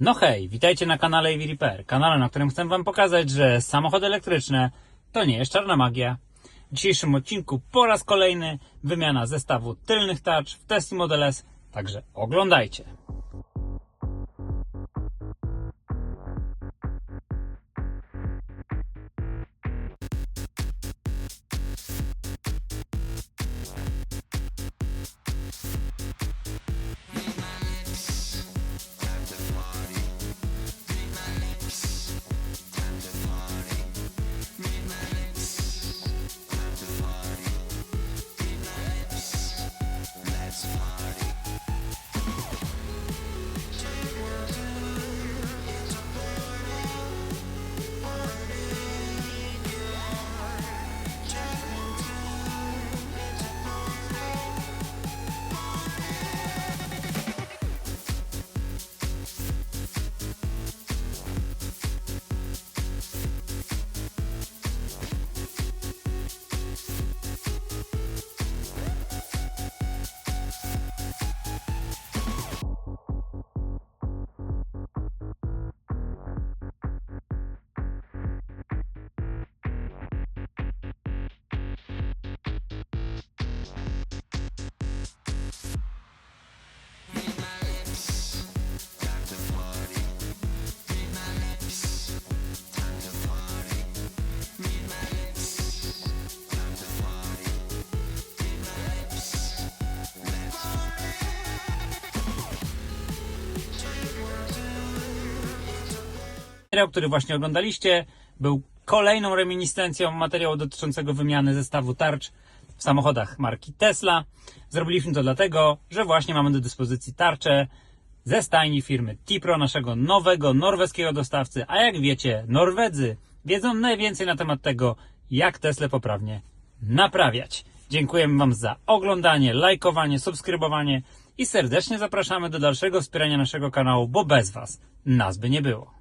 No hej, witajcie na kanale EV Repair, kanale, na którym chcę Wam pokazać, że samochody elektryczne to nie jest czarna magia. W dzisiejszym odcinku po raz kolejny wymiana zestawu tylnych tarcz w Tesla Model S, także oglądajcie. Materiał, który właśnie oglądaliście, był kolejną reminiscencją materiału dotyczącego wymiany zestawu tarcz w samochodach marki Tesla. Zrobiliśmy to dlatego, że właśnie mamy do dyspozycji tarcze ze stajni firmy Tipro, naszego nowego norweskiego dostawcy. A jak wiecie, Norwedzy wiedzą najwięcej na temat tego, jak Tesla poprawnie naprawiać. Dziękujemy Wam za oglądanie, lajkowanie, subskrybowanie i serdecznie zapraszamy do dalszego wspierania naszego kanału, bo bez Was nas by nie było.